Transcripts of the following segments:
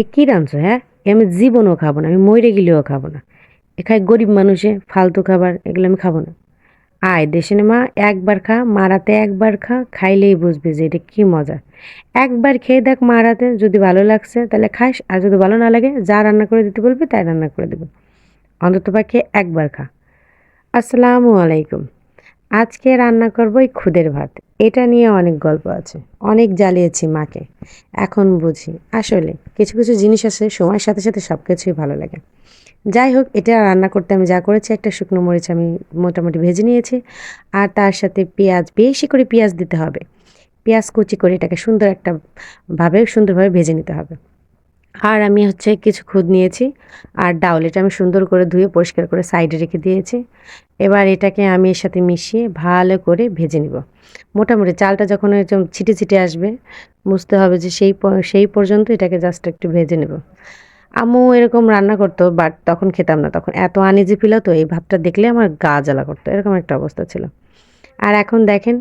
এ কী রাঁধছো হ্যাঁ? আমি জীবনও খাব না, আমি মরে গেলেও খাব না। এ খায় গরিব মানুষে, ফালতু খাবার, এগুলো আমি খাব না। আয়, দেশে মা, একবার খা মারাতে একবার খা, খাইলেই বুঝবি যে এটা কী মজা। একবার খেয়ে দেখ মারাতে যদি ভালো লাগছে তাহলে খাস, আর যদি ভালো না লাগে, যা রান্না করে দিতে বলবি তাই রান্না করে দেবো। অন্তত পাখে একবার খা। আসসালামু আলাইকুম। আজকে রান্না করব এই খুদের ভাত। এটা নিয়ে অনেক গল্প আছে। অনেক জ্বালিয়েছি মাকে। এখন বুঝি। আসলে কিছু কিছু জিনিস আছে, সময়ের সাথে সাথে সব কিছুই ভালো লাগে। যাই হোক, এটা রান্না করতে আমি যা করেছি, একটা শুকনো মরিচ আমি মোটামুটি ভেজে নিয়েছি। আর তার সাথে পেঁয়াজ, বেশি করে পেঁয়াজ দিতে হবে। পেঁয়াজ কুচি করে এটাকে সুন্দর একটা ভাবে, সুন্দরভাবে ভেজে নিতে হবে। আর আমি হচ্ছে কিছু খুদ নিয়েছি আর ডাউল এটা আমি সুন্দর করে ধুয়ে পরিষ্কার করে সাইডে রেখে দিয়েছি। এবার এটাকে আমি এর সাথে মিশিয়ে ভালো করে ভেজে নিব। মোটামুটি চালটা যখন এরকম ছিটে ছিটে আসবে, বুঝতে হবে যে সেই সেই পর্যন্ত এটাকে জাস্ট একটু ভেজে নেব। আম্মু এরকম রান্না করতো বাট তখন খেতাম না। তখন এত আনিজি ফিল তো এই ভাতটা দেখলে আমার গা জ্বালা করতো। এরকম একটা অবস্থা ছিল। আর এখন দেখেন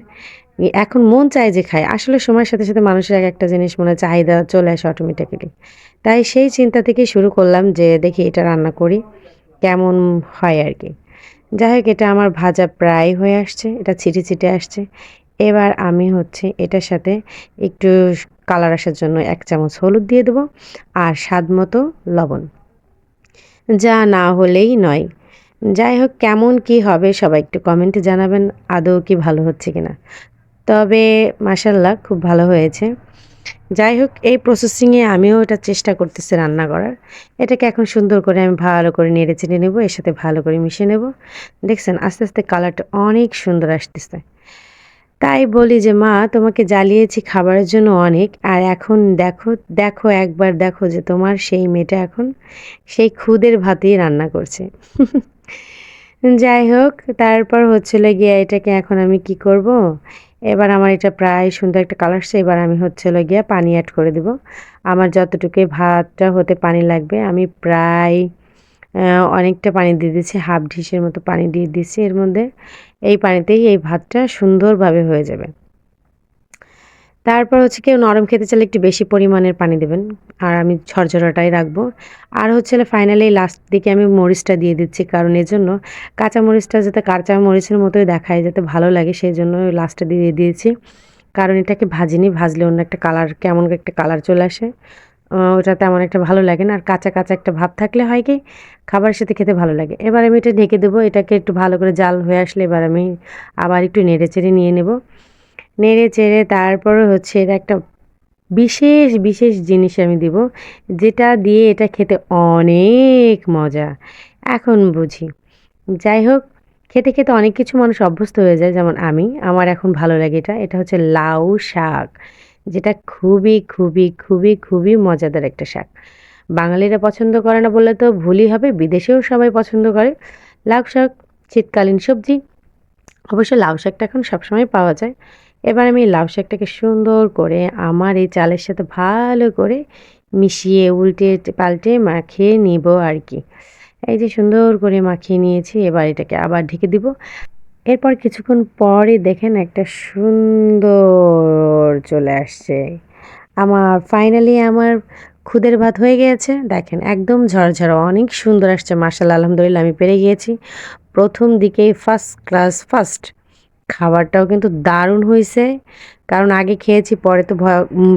এখন মন চায় যে খায়। আসলে সময়ের সাথে সাথে মানুষের এক একটা জিনিস মনে চাহিদা চলে আসে অটোমেটিক্যালি তাই সেই চিন্তা থেকেই শুরু করলাম যে দেখি এটা রান্না করি, কেমন হয় আর কি যাই হোক, এটা আমার ভাজা প্রায় হয়ে আসছে, এটা ছিটে ছিটে আসছে। এবার আমি হচ্ছে এটার সাথে একটু কালার আসার জন্য এক চামচ হলুদ দিয়ে দেবো আর স্বাদ মতো লবণ। যা না হলেই নয়। যাই হোক, কেমন কি হবে সবাই একটু কমেন্টে জানাবেন, আদৌ কি ভালো হচ্ছে কিনা। তবে মাসাল্লাহ খুব ভালো হয়েছে। যাই হোক, এই প্রসেসিংয়ে আমিও এটা চেষ্টা করতেছি রান্না করার। এটাকে এখন সুন্দর করে আমি ভালো করে নেড়ে চেড়ে নেব, এর সাথে ভালো করে মিশিয়ে নেব। দেখছেন, আস্তে আস্তে কালারটা অনেক সুন্দর আসতেছে। তাই বলি যে, মা, তোমাকে জ্বালিয়েছি খাবারের জন্য অনেক, আর এখন দেখো দেখো একবার দেখো যে তোমার সেই মেয়েটা এখন সেই খুদের ভাতেই রান্না করছে। যাই হোক, তারপর হচ্ছিল গিয়ে এটাকে এখন আমি কি করব? এবার আমার এটা প্রায় সুন্দর একটা কালার আসছে, এবার আমি হচ্ছে গিয়ে পানি অ্যাড করে দেব। আমার যতটুকু ভাতটা হতে পানি লাগবে, আমি প্রায় অনেকটা পানি দিয়ে দিচ্ছি হাফ ঢিসের মতো পানি দিয়ে দিচ্ছি এর মধ্যে। এই পানিতেই এই ভাতটা সুন্দরভাবে হয়ে যাবে। তারপর হচ্ছে কেউ নরম খেতে চাইলে একটু বেশি পরিমাণের পানি দেবেন। আর আমি ঝরঝরাটাই রাখব। আর হচ্ছে ফাইনালি লাস্ট দিকে আমি মরিচটা দিয়ে দিচ্ছি, কারণ এর জন্য কাঁচা মরিচটা যাতে কাঁচা মরিচের মতোই দেখায়, যাতে ভালো লাগে সেই জন্য লাস্টে দিয়ে দিয়েছি। কারণ এটাকে ভাজিনি, ভাজলে অন্য একটা কালার কেমন একটা কালার চলে আসে। ওটা তেমন একটা ভালো লাগে না। আর কাঁচা কাঁচা একটা ভাব থাকলে হয় কি, খাবারের সাথে খেতে ভালো লাগে। এবার আমি এটা ঢেকে দেবো, এটাকে একটু ভালো করে জাল হয়ে আসলে এবার আমি আবার একটু নেড়ে চেড়ে নিয়ে নেব। নেড়ে চেড়ে তারপরে হচ্ছে এটা একটা বিশেষ বিশেষ জিনিস আমি দিব, যেটা দিয়ে এটা খেতে অনেক মজা। এখন বুঝি। যাই হোক, খেতে খেতে অনেক কিছু মানুষ অভ্যস্ত হয়ে যায়, যেমন আমি। আমার এখন ভালো লাগে এটা। এটা হচ্ছে লাউ শাক, যেটা খুবই খুবই খুবই খুবই মজাদার একটা শাক। বাঙালিরা পছন্দ করে না বললে তো ভুলই হবে, বিদেশেও সবাই পছন্দ করে। লাউ শাক, শীতকালীন সবজি। অবশ্য লাউ শাকটা এখন সবসময় পাওয়া যায়। এবার আমি লাউ শাকটাকে সুন্দর করে আমার এই চালের সাথে ভালো করে মিশিয়ে উল্টে পাল্টে মাখিয়ে নিব আর কি। এই যে সুন্দর করে মাখিয়ে নিয়েছি, এবার এটাকে আবার ঢেকে দিব। এরপর কিছুক্ষণ পরে দেখেন একটা সুন্দর চলে আসছে। আমার ফাইনালি আমার খুদের ভাত হয়ে গিয়েছে দেখেন একদম ঝরঝর, অনেক সুন্দর আসছে মার্শাল আলহামদুলিল্লাহ, আমি পেরে গিয়েছি। প্রথম দিকেই ফার্স্ট ক্লাস ফার্স্ট খাবারটাও কিন্তু দারুণ হয়েছে। কারণ আগে খেয়েছি, পরে তো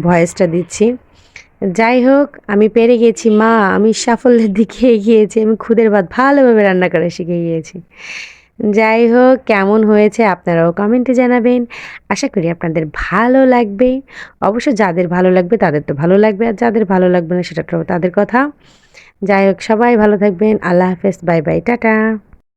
ভয়েসটা দিচ্ছি। যাই হোক, আমি পেরে গিয়েছি মা, আমি সাফল্যের দিকে এগিয়েছি, আমি খুদের ভাত ভালোভাবে রান্না করা শিখে গিয়েছি। যাই হোক, কেমন হয়েছে আপনারাও কমেন্টে জানাবেন। আশা করি আপনাদের ভালো লাগবে। অবশ্য যাদের ভালো লাগবে, তাদের তো ভালো লাগবে, আর যাদের ভালো লাগবে না, সেটা তো তাদের কথা। যাই হোক, সবাই ভালো থাকবেন। আল্লাহ হাফেজ, বাই বাই, টাটা।